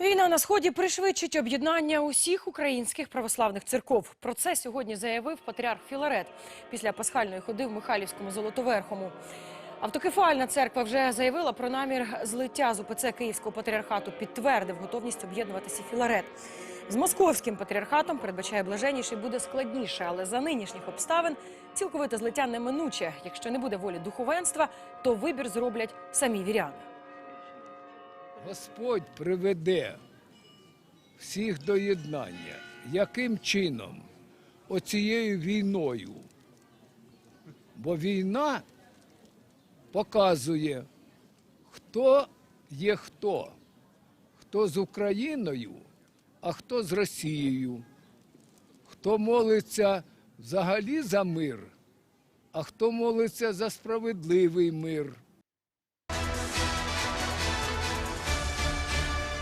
Війна на сході пришвидшить об'єднання усіх українських православних церков. Про це сьогодні заявив патріарх Філарет після пасхальної ходи в Михайлівському Золотоверхому. Автокефальна церква вже заявила про намір злиття з УПЦ Київського патріархату. Підтвердив готовність об'єднуватися Філарет. З московським патріархатом передбачає блаженніший буде складніше, але за нинішніх обставин цілковите злиття неминуче. Якщо не буде волі духовенства, то вибір зроблять самі віряни. Господь приведе всіх до єднання. Яким чином? Оцією війною. Бо війна показує, хто є хто. Хто з Україною, а хто з Росією. Хто молиться взагалі за мир, а хто молиться за справедливий мир.